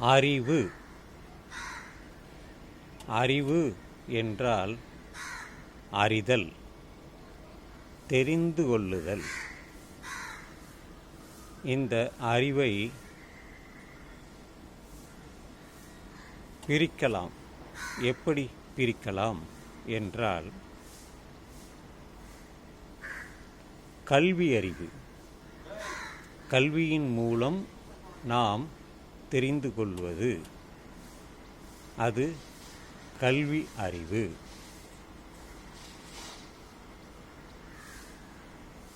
அறிவு. அறிவு என்றால் அறிதல் தெரிந்து கொள்ளுதல். இந்த அறிவை பிரிக்கலாம். எப்படி பிரிக்கலாம் என்றால் கல்வி அறிவு. கல்வியின் மூலம் நாம் தெரிந்து கொள்வது. அது கல்வி அறிவு.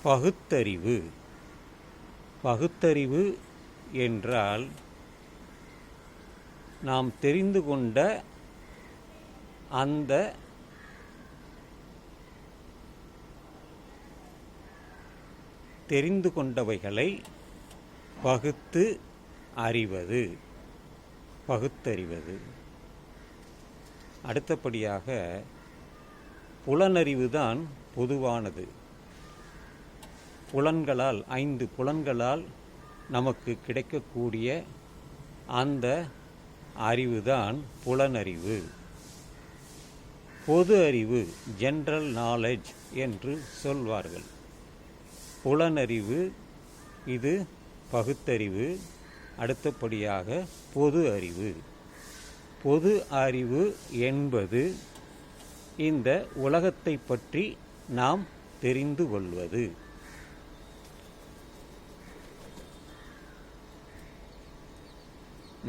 பகுத்தறிவு. பகுத்தறிவு என்றால் நாம் தெரிந்து கொண்ட அந்த தெரிந்து கொண்டவைகளை பகுத்து அறிவது பகுத்தறிவது. அடுத்தபடியாக புலனறிவு தான் பொதுவானது. புலன்களால் ஐந்து புலன்களால் நமக்கு கிடைக்கக்கூடிய அந்த அறிவுதான் புலனறிவு. பொது அறிவு ஜென்ரல் நாலேஜ் என்று சொல்வார்கள். புலனறிவு இது பகுத்தறிவு. அடுத்தபடியாக பொது அறிவு. பொது அறிவு என்பது இந்த உலகத்தை பற்றி நாம் தெரிந்து கொள்வது.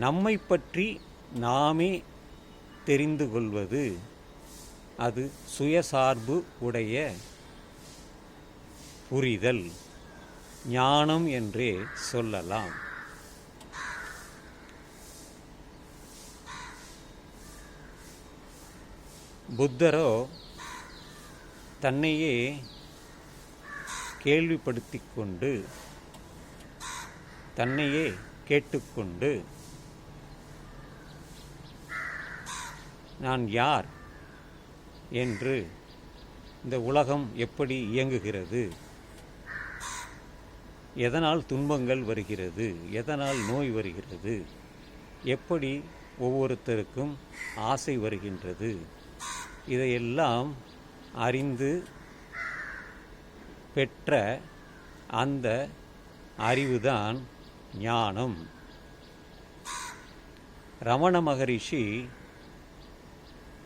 நம்மை பற்றி நாமே தெரிந்து கொள்வது அது சுயசார்பு உடைய புரிதல் ஞானம் என்றே சொல்லலாம். புத்தரோ தன்னையே கேள்விப்படுத்திக் கொண்டு தன்னையே கேட்டுக்கொண்டு நான் யார் என்று இந்த உலகம் எப்படி இயங்குகிறது? எதனால் துன்பங்கள் வருகிறது? எதனால் நோய் வருகிறது? எப்படி ஒவ்வொருத்தருக்கும் ஆசை வருகின்றது? இதையெல்லாம் அறிந்து பெற்ற அந்த அறிவுதான் ஞானம். ரமண மகரிஷி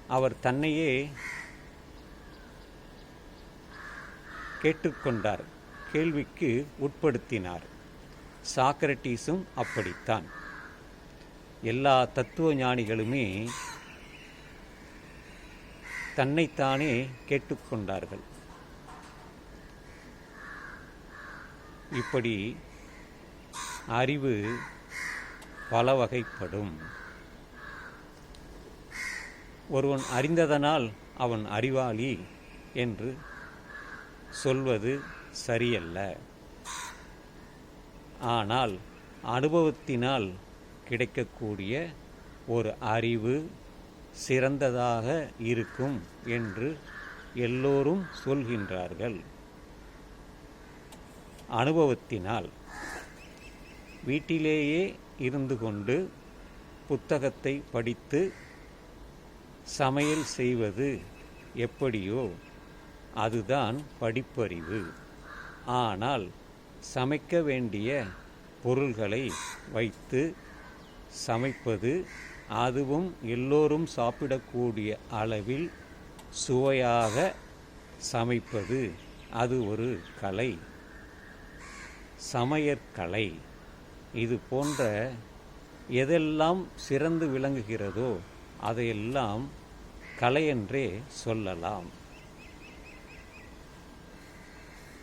அவர் தன்னையே கேட்டுக்கொண்டார் கேள்விக்கு உட்படுத்தினார். சாக்ரட்டீஸும் அப்படித்தான். எல்லா தத்துவ ஞானிகளுமே தன்னைத்தானே கேட்டுக்கொண்டார்கள். இப்படி அறிவு பல வகைப்படும் ஒருவன் அறிந்ததனால் அவன் அறிவாளி என்று சொல்வது சரியல்ல. ஆனால் அனுபவத்தினால் கிடைக்கக்கூடிய ஒரு அறிவு சிறந்ததாக இருக்கும் என்று எல்லோரும் சொல்கின்றார்கள். அனுபவத்தினால் வீட்டிலேயே இருந்து கொண்டு புத்தகத்தை படித்து சமையல் செய்வது எப்படியோ அதுதான் படிப்பறிவு. ஆனால் சமைக்க வேண்டிய பொருள்களை வைத்து சமைப்பது அதுவும் எல்லோரும் சாப்பிடக்கூடிய அளவில் சுவையாக சமைப்பது. அது ஒரு கலை. சமையற்கலை. இது போன்ற எதெல்லாம் சிறந்து விளங்குகிறதோ அதையெல்லாம் கலையென்றே சொல்லலாம்.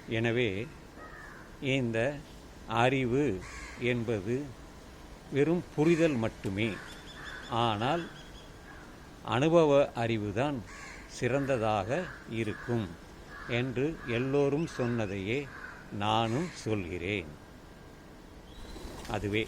எனவே இந்த அறிவு என்பது வெறும் புரிதல் மட்டுமே. ஆனால் அனுபவ அறிவுதான் சிறந்ததாக இருக்கும் என்று எல்லோரும் சொன்னதையே நானும் சொல்கிறேன். அதுவே.